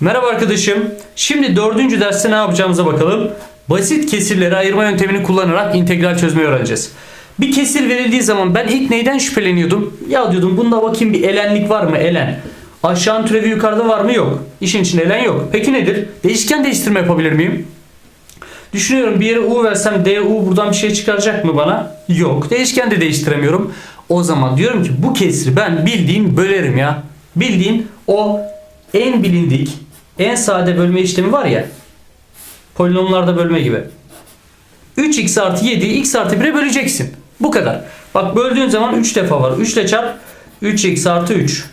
Merhaba arkadaşım. Şimdi dördüncü derste ne yapacağımıza bakalım. Basit kesirleri ayırma yöntemini kullanarak integral çözmeyi öğreneceğiz. Bir kesir verildiği zaman ben ilk neyden şüpheleniyordum? Ya diyordum bunda bakayım bir elenlik var mı? Elen. Aşağının türevi yukarıda var mı? Yok. İşin içinde elen yok. Peki nedir? Değişken değiştirme yapabilir miyim? Düşünüyorum bir yere u versem du buradan bir şey çıkaracak mı bana? Yok. Değişken de değiştiremiyorum. O zaman diyorum ki bu kesri ben bildiğin bölerim ya. Bildiğin o en bilindik, en sade bölme işlemi var ya. Polinomlarda bölme gibi. 3x artı 7'yi x artı 1'e böleceksin. Bu kadar. Bak böldüğün zaman 3 defa var. 3 ile çarp 3x artı 3.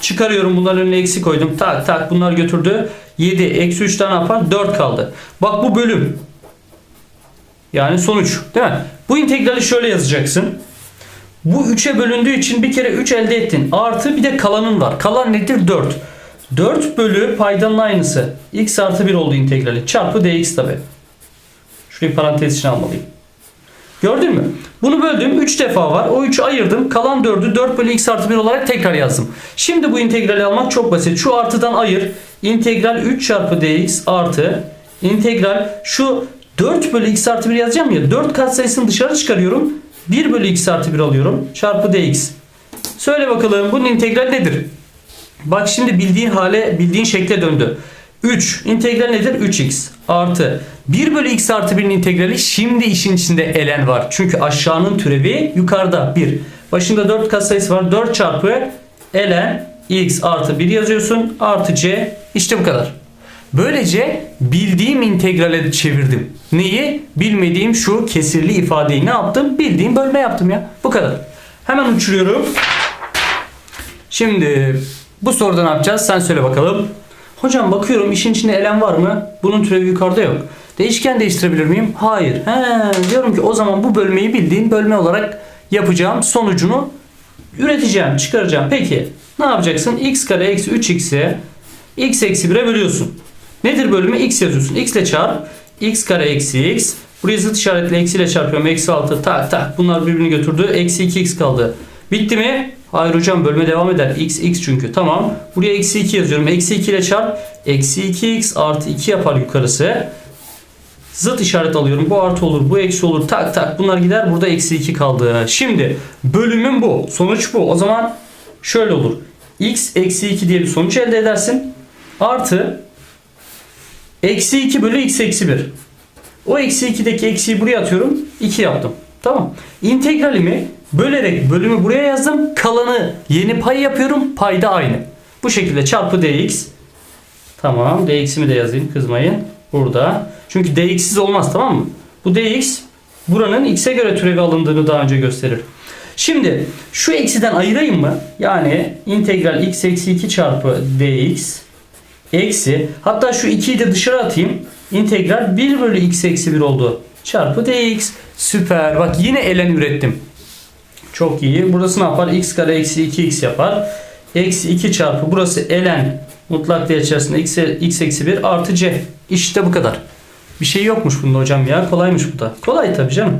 Çıkarıyorum bunların önüne eksi koydum. Tak tak bunlar götürdü. 7 eksi 3 tane yapar 4 kaldı. Bak bu bölüm. Yani sonuç değil mi? Bu integrali şöyle yazacaksın. Bu 3'e bölündüğü için bir kere 3 elde ettin. Artı bir de kalanın var. Kalan nedir? 4. 4 bölü paydanın aynısı. x artı 1 oldu integrali. Çarpı dx tabi. Şurayı parantez içine almalıyım. Gördün mü? Bunu böldüm. 3 defa var. O 3'ü ayırdım. Kalan 4'ü 4 bölü x artı 1 olarak tekrar yazdım. Şimdi bu integrali almak çok basit. Şu artıdan ayır. İntegral 3 çarpı dx artı integral şu 4 bölü x artı 1 yazacağım ya. 4 katsayısını dışarı çıkarıyorum. 1 bölü x artı 1 alıyorum. Çarpı dx. Söyle bakalım bunun integral nedir? Bak şimdi bildiğin hale, bildiğin şekle döndü. 3 integral nedir? 3x artı 1 bölü x artı 1'in integrali şimdi işin içinde ln var. Çünkü aşağının türevi yukarıda 1. Başında 4 katsayısı var. 4 çarpı ln x artı 1 yazıyorsun. Artı c işte bu kadar. Böylece bildiğim integrale çevirdim. Neyi? Bilmediğim şu kesirli ifadeyi ne yaptım? Bildiğim bölme yaptım ya. Bu kadar. Hemen uçuruyorum. Şimdi bu soruda ne yapacağız? Sen söyle bakalım. Hocam bakıyorum işin içinde elen var mı? Bunun türevi yukarıda yok. Değişken değiştirebilir miyim? Hayır. He, diyorum ki o zaman bu bölmeyi bildiğin bölme olarak yapacağım. Sonucunu üreteceğim, çıkaracağım. Peki ne yapacaksın? x kare eksi 3x'e x eksi 1'e bölüyorsun. Nedir bölümü? x yazıyorsun. x ile çarp. x kare eksi x. Buraya zıt işaretle eksi ile çarpıyorum. Eksi 6 tak tak. Bunlar birbirini götürdü. Eksi 2x kaldı. Bitti mi? Hayır hocam bölme devam eder. x x çünkü. Tamam. Buraya eksi 2 yazıyorum. Eksi 2 ile çarp. Eksi 2x artı 2 yapar yukarısı. Zıt işaret alıyorum. Bu artı olur. Bu eksi olur. Tak tak. Bunlar gider. Burada eksi 2 kaldı. Şimdi bölümün bu. Sonuç bu. O zaman şöyle olur. x eksi 2 diye bir sonuç elde edersin. Artı eksi 2 bölü x eksi 1. O eksi 2'deki eksiği buraya atıyorum. 2 yaptım. Tamam. İntegralimi bölerek bölümü buraya yazdım. Kalanı yeni pay yapıyorum. Payda aynı. Bu şekilde çarpı dx. Tamam. dx'imi de yazayım. Kızmayın. Burada. Çünkü dx'siz olmaz tamam mı? Bu dx buranın x'e göre türevi alındığını daha önce gösterir. Şimdi şu eksiden ayırayım mı? Yani integral x eksi 2 çarpı dx eksi hatta şu 2'yi de dışarı atayım. İntegral 1 bölü x eksi 1 oldu. Çarpı dx. Süper. Bak yine elen ürettim. Çok iyi. Burası ne yapar? x kare eksi 2x yapar. Eksi 2 çarpı burası elen mutlak değer içerisinde x, x eksi 1 artı c. İşte bu kadar. Bir şey yokmuş bunda hocam ya. Kolaymış bu da. Kolay tabii canım.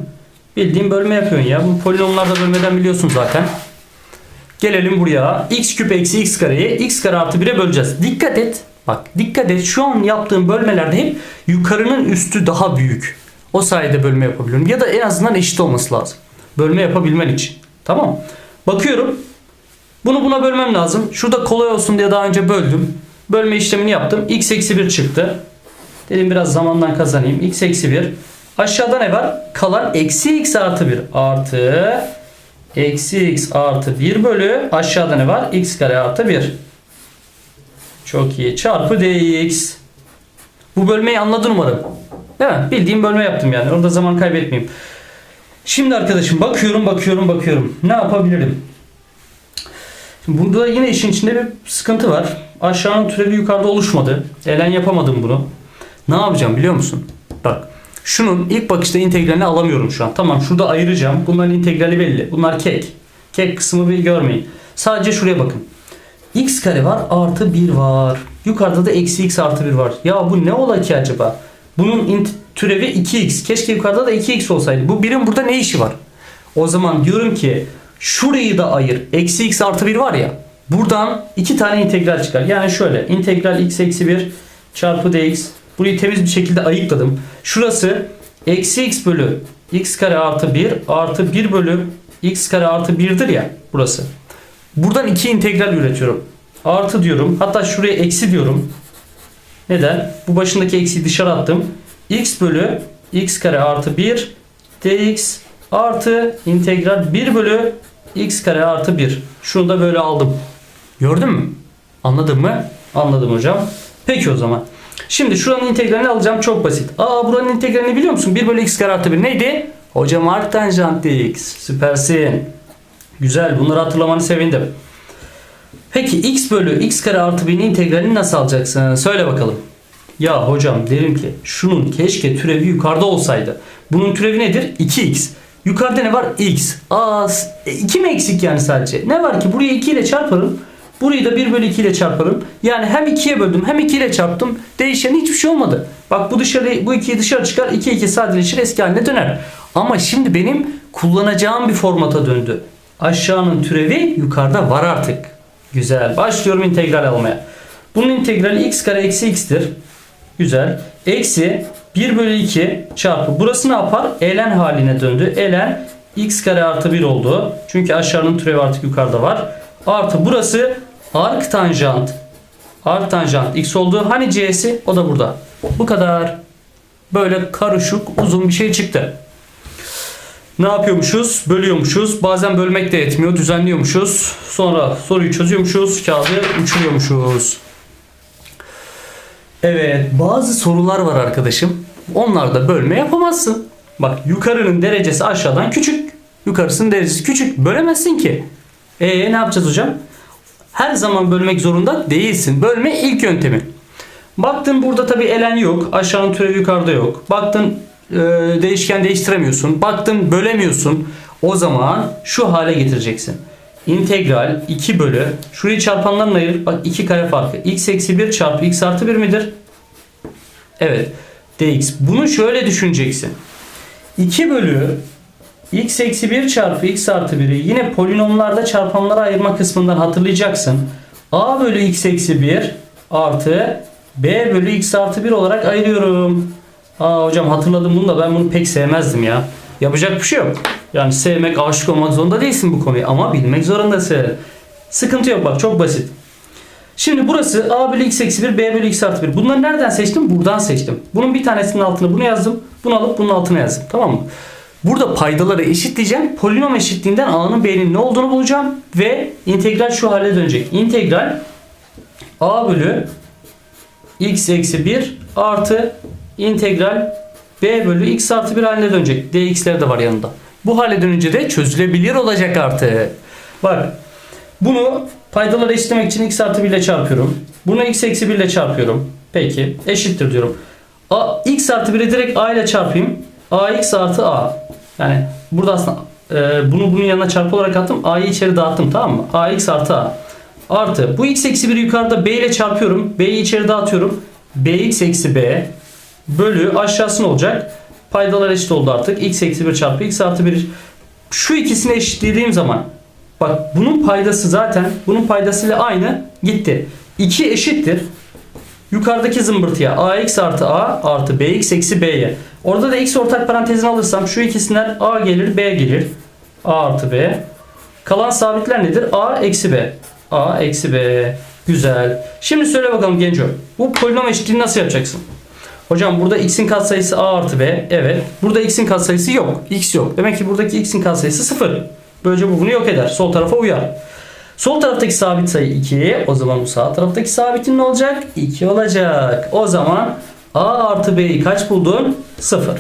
Bildiğin bölme yapıyorsun ya. Bu polinomlarda bölmeden biliyorsun zaten. Gelelim buraya. x küp eksi x kareyi x kare artı 1'e böleceğiz. Dikkat et. Bak dikkat et. Şu an yaptığım bölmelerde hep yukarının üstü daha büyük. O sayede bölme yapabiliyorum. Ya da en azından eşit olması lazım. Bölme yapabilmen için. Tamam. Bakıyorum. Bunu buna bölmem lazım. Şurada kolay olsun diye daha önce böldüm. Bölme işlemini yaptım. x eksi 1 çıktı. Dedim biraz zamandan kazanayım. x eksi 1. Aşağıda ne var? Kalan eksi x artı 1 artı eksi x artı 1 bölü aşağıda ne var? x kare artı 1. Çok iyi. Çarpı dx. Bu bölmeyi anladın umarım. Değil mi? Bildiğim bölme yaptım yani. Orada zaman kaybetmeyeyim. Şimdi arkadaşım bakıyorum bakıyorum bakıyorum. Ne yapabilirim? Şimdi Bunda yine işin içinde bir sıkıntı var. Aşağının türevi yukarıda oluşmadı. Elen yapamadım bunu. Ne yapacağım biliyor musun? Bak. Şunun ilk bakışta integralini alamıyorum şu an. Tamam şurada ayıracağım. Bunların integrali belli. Bunlar kek. Kek kısmı bir görmeyin. Sadece şuraya bakın. x kare var artı 1 var. Yukarıda da eksi x artı 1 var. Ya bu ne ola ki acaba? Bunun int- türevi 2x. Keşke yukarıda da 2x olsaydı. Bu birin burada ne işi var? O zaman diyorum ki şurayı da ayır. Eksi x artı 1 var ya. Buradan iki tane integral çıkar. Yani şöyle integral x eksi 1 çarpı dx. Burayı temiz bir şekilde ayıkladım. Şurası eksi x bölü x kare artı 1 artı 1 bölü x kare artı 1'dir ya burası. Buradan iki integral üretiyorum. Artı diyorum. Hatta şuraya eksi diyorum. Neden? Bu başındaki eksiyi dışarı attım. x bölü x kare artı 1 dx artı integral 1 bölü x kare artı 1. Şunu da böyle aldım. Gördün mü? Anladın mı? Anladım hocam. Peki o zaman. Şimdi şuranın integralini alacağım çok basit. Aa buranın integralini biliyor musun? 1 bölü x kare artı 1 neydi? Hocam arc tanjant dx. Süpersin. Güzel bunları hatırlamanı sevindim. Peki x bölü x kare artı 1'in integralini nasıl alacaksın? Söyle bakalım. Ya hocam derim ki şunun keşke türevi yukarıda olsaydı. Bunun türevi nedir? 2x. Yukarıda ne var? x. Aa, 2 mi eksik yani sadece? Ne var ki? Burayı 2 ile çarparım. Burayı da 1 bölü 2 ile çarparım. Yani hem 2'ye böldüm hem 2 ile çarptım. Değişen hiçbir şey olmadı. Bak bu dışarı bu 2'yi dışarı çıkar. 2 2 sadeleşir eski haline döner. Ama şimdi benim kullanacağım bir formata döndü. Aşağının türevi yukarıda var artık. Güzel. Başlıyorum integral almaya. Bunun integrali x kare eksi x'tir. Güzel. Eksi 1 bölü 2 çarpı. Burası ne yapar? ln haline döndü. ln x kare artı 1 oldu. Çünkü aşağının türevi artık yukarıda var. Artı burası arc tanjant. Arc tanjant x oldu. Hani c'si? O da burada. Bu kadar. Böyle karışık uzun bir şey çıktı. Ne yapıyormuşuz? Bölüyormuşuz. Bazen bölmek de yetmiyor. Düzenliyormuşuz. Sonra soruyu çözüyormuşuz. Kağıdı uçuruyormuşuz. Evet bazı sorular var arkadaşım. Onlarda bölme yapamazsın. Bak yukarının derecesi aşağıdan küçük. Yukarısının derecesi küçük. Bölemezsin ki. E ne yapacağız hocam? Her zaman bölmek zorunda değilsin. Bölme ilk yöntemi. Baktın burada tabi elen yok. Aşağının türevi yukarıda yok. Baktın e, değişken değiştiremiyorsun. Baktın bölemiyorsun. O zaman şu hale getireceksin. İntegral 2 bölü şurayı çarpanlarla ayır. Bak 2 kare farkı. x eksi 1 çarpı x artı 1 midir? Evet. dx. Bunu şöyle düşüneceksin. 2 bölü x eksi 1 çarpı x artı 1'i yine polinomlarda çarpanlara ayırma kısmından hatırlayacaksın. a bölü x eksi 1 artı b bölü x artı 1 olarak ayırıyorum. Aa hocam hatırladım bunu da ben bunu pek sevmezdim ya. Yapacak bir şey yok. Yani sevmek, aşık olmak zorunda değilsin bu konuyu ama bilmek zorundasın. Sıkıntı yok bak çok basit. Şimdi burası a bölü x eksi 1, b bölü x artı 1. Bunları nereden seçtim? Buradan seçtim. Bunun bir tanesinin altına bunu yazdım. Bunu alıp bunun altına yazdım. Tamam mı? Burada paydaları eşitleyeceğim. Polinom eşitliğinden a'nın b'nin ne olduğunu bulacağım. Ve integral şu hale dönecek. İntegral a bölü x eksi 1 artı integral b bölü x artı 1 haline dönecek. dx'ler de var yanında. Bu hale dönünce de çözülebilir olacak artık. Bak bunu paydaları eşitlemek için x artı 1 ile çarpıyorum. Bunu x eksi 1 ile çarpıyorum. Peki eşittir diyorum. A, x artı 1'i direkt a ile çarpayım. ax artı a. Yani burada aslında e, bunu bunun yanına çarpı olarak attım. a'yı içeri dağıttım tamam mı? ax artı a. Artı bu x eksi 1'i yukarıda b ile çarpıyorum. b'yi içeri dağıtıyorum. bx eksi b bölü aşağısı ne olacak? Paydalar eşit oldu artık. x eksi 1 çarpı x artı 1. Şu ikisini eşitlediğim zaman bak bunun paydası zaten bunun paydasıyla aynı gitti. 2 eşittir. Yukarıdaki zımbırtıya ax artı a artı bx eksi b'ye. Orada da x ortak parantezini alırsam şu ikisinden a gelir b gelir. a artı b. Kalan sabitler nedir? a eksi b. a eksi b. Güzel. Şimdi söyle bakalım Genco. Bu polinom eşitliğini nasıl yapacaksın? Hocam burada x'in katsayısı a artı b. Evet. Burada x'in katsayısı yok. x yok. Demek ki buradaki x'in katsayısı 0. Böylece bu bunu yok eder. Sol tarafa uyar. Sol taraftaki sabit sayı 2. O zaman bu sağ taraftaki sabitin ne olacak? 2 olacak. O zaman a artı b'yi kaç buldun? 0.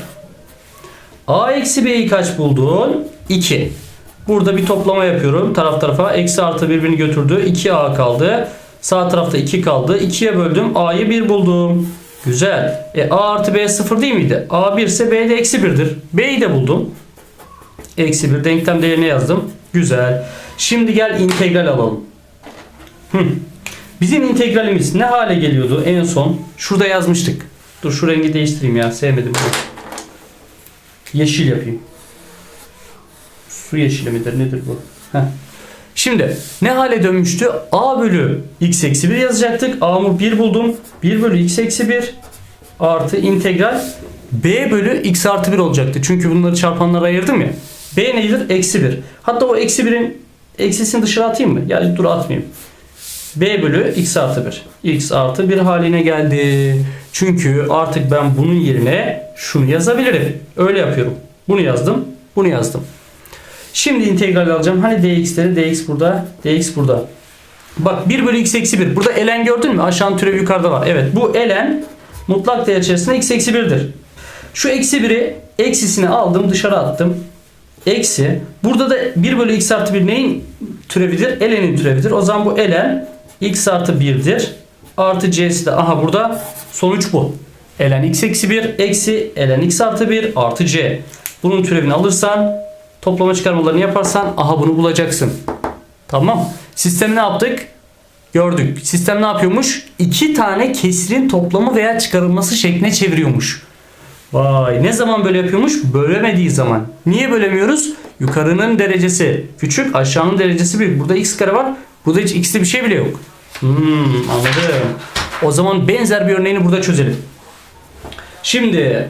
a eksi b'yi kaç buldun? 2. Burada bir toplama yapıyorum. Taraf tarafa eksi artı birbirini götürdü. 2a kaldı. Sağ tarafta 2 kaldı. 2'ye böldüm. a'yı 1 buldum. Güzel. E, A artı B sıfır değil miydi? A 1 ise B de eksi 1'dir. B'yi de buldum. Eksi 1 denklem değerini yazdım. Güzel. Şimdi gel integral alalım. Hı. Bizim integralimiz ne hale geliyordu en son? Şurada yazmıştık. Dur şu rengi değiştireyim ya. Sevmedim bunu. Yeşil yapayım. Su yeşili midir? Nedir bu? Heh. Şimdi ne hale dönmüştü? A bölü x eksi 1 yazacaktık. A'mı 1 buldum. 1 bölü x eksi 1 artı integral b bölü x artı 1 olacaktı. Çünkü bunları çarpanlara ayırdım ya. b nedir? Eksi 1. Hatta o eksi 1'in eksisini dışarı atayım mı? Yani dur atmayayım. b bölü x artı 1. x artı 1 haline geldi. Çünkü artık ben bunun yerine şunu yazabilirim. Öyle yapıyorum. Bunu yazdım. Bunu yazdım. Şimdi integral alacağım. Hani dx'leri dx burada, dx burada. Bak 1 bölü x eksi 1. Burada ln gördün mü? Aşağı türev yukarıda var. Evet bu ln mutlak değer içerisinde x eksi 1'dir. Şu eksi 1'i eksisini aldım dışarı attım. Eksi. Burada da 1 bölü x artı 1 neyin türevidir? ln'in türevidir. O zaman bu ln x artı 1'dir. Artı c'si de aha burada sonuç bu. ln x eksi 1 eksi ln x artı 1 artı c. Bunun türevini alırsan toplama çıkarmalarını yaparsan aha bunu bulacaksın. Tamam. Sistemi ne yaptık? Gördük. Sistem ne yapıyormuş? İki tane kesirin toplamı veya çıkarılması şekline çeviriyormuş. Vay ne zaman böyle yapıyormuş? Bölemediği zaman. Niye bölemiyoruz? Yukarının derecesi küçük, aşağının derecesi büyük. Burada x kare var. Burada hiç x'li bir şey bile yok. Hmm, anladım. O zaman benzer bir örneğini burada çözelim. Şimdi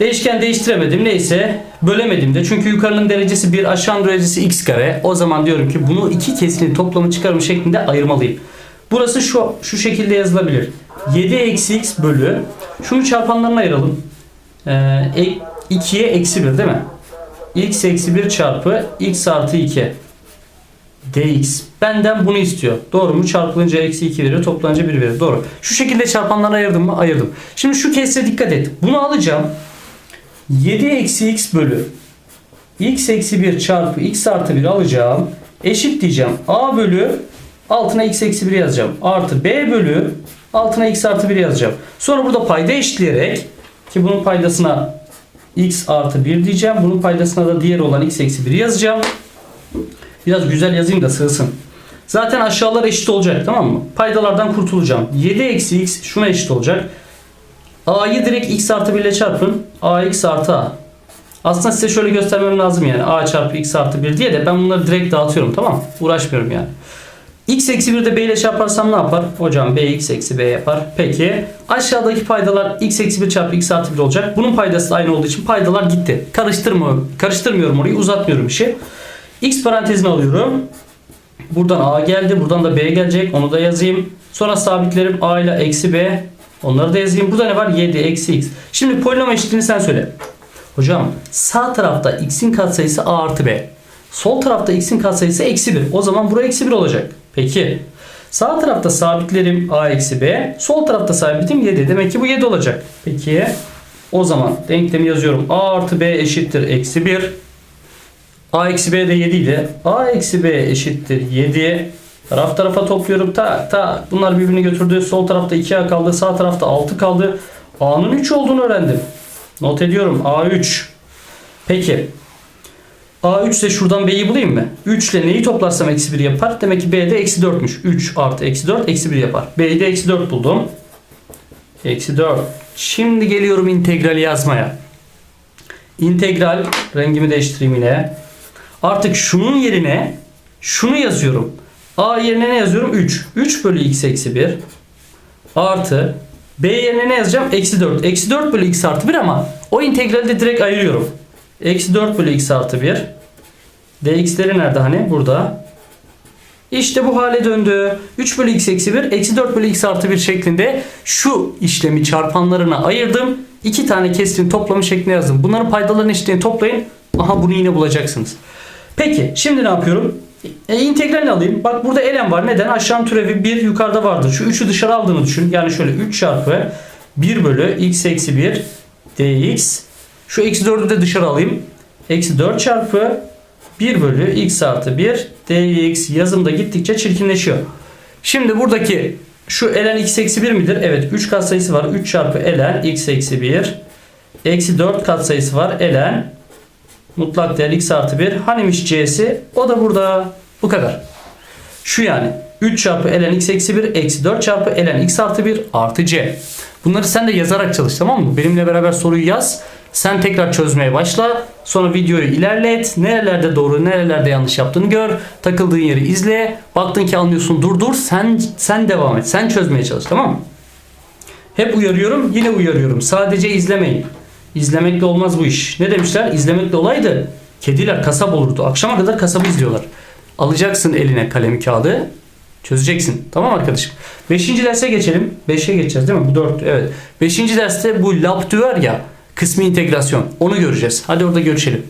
Değişken değiştiremedim. Neyse bölemedim de. Çünkü yukarının derecesi 1 aşağının derecesi x kare. O zaman diyorum ki bunu iki kesinin toplamı çıkarımı şeklinde ayırmalıyım. Burası şu şu şekilde yazılabilir. 7 eksi x bölü. Şunu çarpanlarına ayıralım. Ee, 2'ye eksi 1 değil mi? x eksi 1 çarpı x artı 2 dx. Benden bunu istiyor. Doğru mu? Çarpılınca eksi 2 veriyor. Toplanınca 1 veriyor. Doğru. Şu şekilde çarpanlara ayırdım mı? Ayırdım. Şimdi şu kesre dikkat et. Bunu alacağım. 7 eksi x bölü x eksi 1 çarpı x artı 1 alacağım. Eşit diyeceğim. A bölü altına x eksi 1 yazacağım. Artı b bölü altına x artı 1 yazacağım. Sonra burada payda eşitleyerek ki bunun paydasına x artı 1 diyeceğim. Bunun paydasına da diğer olan x eksi 1 yazacağım. Biraz güzel yazayım da sığsın. Zaten aşağılar eşit olacak tamam mı? Paydalardan kurtulacağım. 7 eksi x şuna eşit olacak. A'yı direkt x artı 1 ile çarpın. ax artı a. Aslında size şöyle göstermem lazım yani. a çarpı x artı 1 diye de ben bunları direkt dağıtıyorum tamam mı? Uğraşmıyorum yani. x eksi 1 de b ile çarparsam ne yapar? Hocam b x eksi b yapar. Peki aşağıdaki paydalar x eksi 1 çarpı x artı 1 olacak. Bunun paydası da aynı olduğu için paydalar gitti. Karıştırmıyorum, karıştırmıyorum orayı uzatmıyorum işi. x parantezine alıyorum. Buradan a geldi. Buradan da b gelecek. Onu da yazayım. Sonra sabitlerim a ile eksi b Onları da yazayım. Burada ne var? 7 eksi x. Şimdi polinom eşitliğini sen söyle. Hocam sağ tarafta x'in katsayısı a artı b. Sol tarafta x'in katsayısı eksi 1. O zaman buraya eksi 1 olacak. Peki. Sağ tarafta sabitlerim a eksi b. Sol tarafta sabitim 7. Demek ki bu 7 olacak. Peki. O zaman denklemi yazıyorum. a artı b eşittir eksi 1. a eksi b de 7 idi. a eksi b eşittir 7. Taraf tarafa topluyorum. Ta ta bunlar birbirini götürdü. Sol tarafta 2A kaldı. Sağ tarafta 6 kaldı. A'nın 3 olduğunu öğrendim. Not ediyorum. A3. Peki. A3 ise şuradan B'yi bulayım mı? 3 ile neyi toplarsam eksi 1 yapar. Demek ki B'de eksi 4'müş. 3 artı eksi 4 eksi 1 yapar. B'yi eksi 4 buldum. Eksi 4. Şimdi geliyorum integrali yazmaya. İntegral rengimi değiştireyim yine. Artık şunun yerine şunu yazıyorum. A yerine ne yazıyorum? 3. 3 bölü x eksi 1 artı B yerine ne yazacağım? Eksi 4. Eksi 4 bölü x artı 1 ama o integrali de direkt ayırıyorum. Eksi 4 bölü x artı 1 dx'leri nerede hani? Burada. İşte bu hale döndü. 3 bölü x eksi 1 eksi 4 bölü x artı 1 şeklinde şu işlemi çarpanlarına ayırdım. İki tane kesirin toplamı şeklinde yazdım. Bunların paydalarının eşitliğini toplayın. Aha bunu yine bulacaksınız. Peki şimdi ne yapıyorum? E, integral alayım. Bak burada ln var. Neden? Aşağı türevi 1 yukarıda vardır. Şu 3'ü dışarı aldığını düşün. Yani şöyle 3 çarpı 1 bölü x eksi 1 dx. Şu eksi 4'ü de dışarı alayım. Eksi 4 çarpı 1 bölü x artı 1 dx yazımda gittikçe çirkinleşiyor. Şimdi buradaki şu ln x eksi 1 midir? Evet 3 katsayısı var. 3 çarpı ln x eksi 1 eksi 4 katsayısı var. ln mutlak değer x artı 1. Hanimiş c'si? O da burada. Bu kadar. Şu yani. 3 çarpı ln x eksi 1 eksi 4 çarpı ln x artı 1 artı c. Bunları sen de yazarak çalış tamam mı? Benimle beraber soruyu yaz. Sen tekrar çözmeye başla. Sonra videoyu ilerlet. Nerelerde doğru, nerelerde yanlış yaptığını gör. Takıldığın yeri izle. Baktın ki anlıyorsun durdur. Sen sen devam et. Sen çözmeye çalış tamam mı? Hep uyarıyorum, yine uyarıyorum. Sadece izlemeyin. İzlemekle olmaz bu iş. Ne demişler? İzlemekle olaydı. Kediler kasap olurdu. Akşama kadar kasabı izliyorlar. Alacaksın eline kalem kağıdı. Çözeceksin. Tamam arkadaşım. Beşinci derse geçelim. Beşe geçeceğiz değil mi? Bu dört. Evet. Beşinci derste bu LabTÜ var ya kısmi integrasyon. Onu göreceğiz. Hadi orada görüşelim.